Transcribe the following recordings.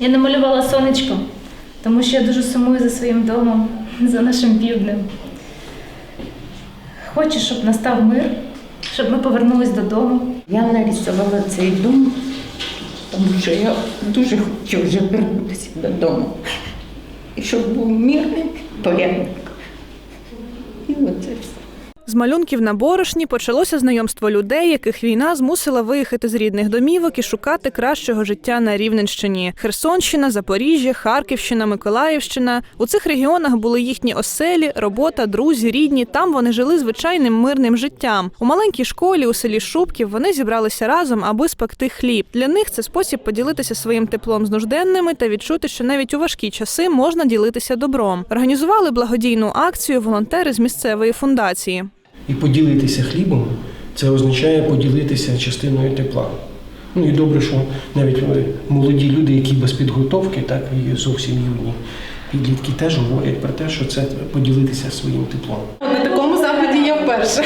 Я намалювала сонечко, тому що я дуже сумую за своїм домом, за нашим півднем. Хочу, щоб настав мир, щоб ми повернулись додому. Я нарисувала цей дом, тому що я дуже хочу вже вернутися додому. І щоб був мирний порядок. І оце все. З малюнків на борошні почалося знайомство людей, яких війна змусила виїхати з рідних домівок і шукати кращого життя на Рівненщині. Херсонщина, Запоріжжя, Харківщина, Миколаївщина. У цих регіонах були їхні оселі, робота, друзі, рідні. Там вони жили звичайним мирним життям. У маленькій школі у селі Шубків вони зібралися разом, аби спекти хліб. Для них це спосіб поділитися своїм теплом з нужденними та відчути, що навіть у важкі часи можна ділитися добром. Організували благодійну акцію волонтери з місцевої фундації. І поділитися хлібом це означає поділитися частиною тепла. Ну і добре, що навіть е, молоді люди, які без підготовки, так і зовсім юні підлітки теж говорять про те, що це поділитися своїм теплом. На такому заході я вперше.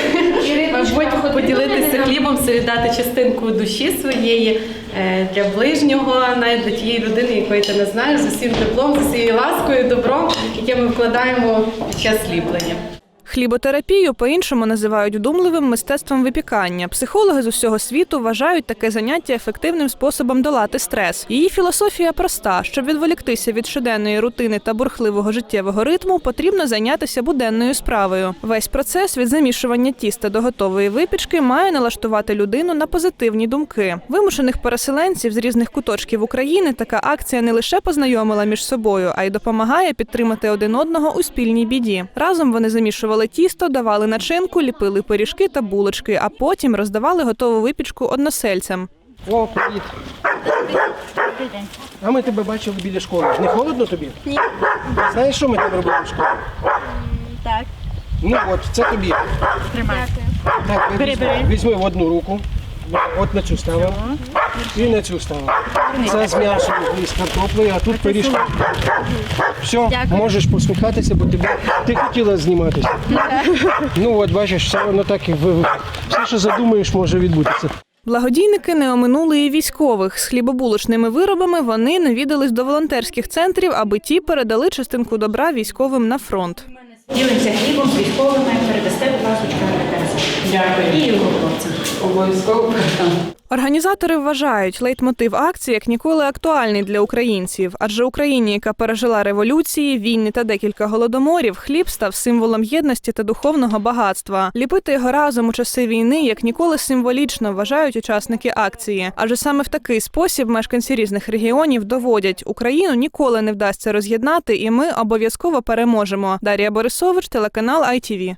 Мабуть, поділитися хлібом, це віддати частинку душі своєї е, для ближнього, навіть для тієї людини, якої ти не знаєш, з усім теплом, з усією ласкою, добром, яке ми вкладаємо під час ліплення. Хліботерапію по-іншому називають вдумливим мистецтвом випікання. Психологи з усього світу вважають таке заняття ефективним способом долати стрес. Її філософія проста: щоб відволіктися від щоденної рутини та бурхливого життєвого ритму, потрібно зайнятися буденною справою. Весь процес від замішування тіста до готової випічки має налаштувати людину на позитивні думки. Вимушених переселенців з різних куточків України така акція не лише познайомила між собою, а й допомагає підтримати один одного у спільній біді. Разом вони замішували тісто, давали начинку, ліпили пиріжки та булочки, а потім роздавали готову випічку односельцям. О, привіт! А ми тебе бачили біля школи. Не холодно тобі? Ні. Знаєш, що ми там робили в школі? Так. Ну от, це тобі. Тримай. Так, візьми, візьми в одну руку. От на цю ставимо. І на цю ставимо. Це з м'ясом і з картоплею, а тут пиріжки. Все, Дякую. можеш посміхатися, бо тебе ти хотіла зніматися. Ну от бачиш, все воно так і ви- все, що задумаєш, може відбутися. Благодійники не оминули і військових. З хлібобулочними виробами вони навідались до волонтерських центрів, аби ті передали частинку добра військовим на фронт. Ділимося хлібом з військовими, передасте, будь ласка. Дякую. І його хлопцям. Обов'язково. Організатори вважають, лейтмотив акції як ніколи актуальний для українців, адже Україні, яка пережила революції, війни та декілька голодоморів, хліб став символом єдності та духовного багатства. Ліпити його разом у часи війни як ніколи символічно вважають учасники акції. Адже саме в такий спосіб мешканці різних регіонів доводять, Україну ніколи не вдасться роз'єднати, і ми обов'язково переможемо. Дар'я Борисович, телеканал ITV.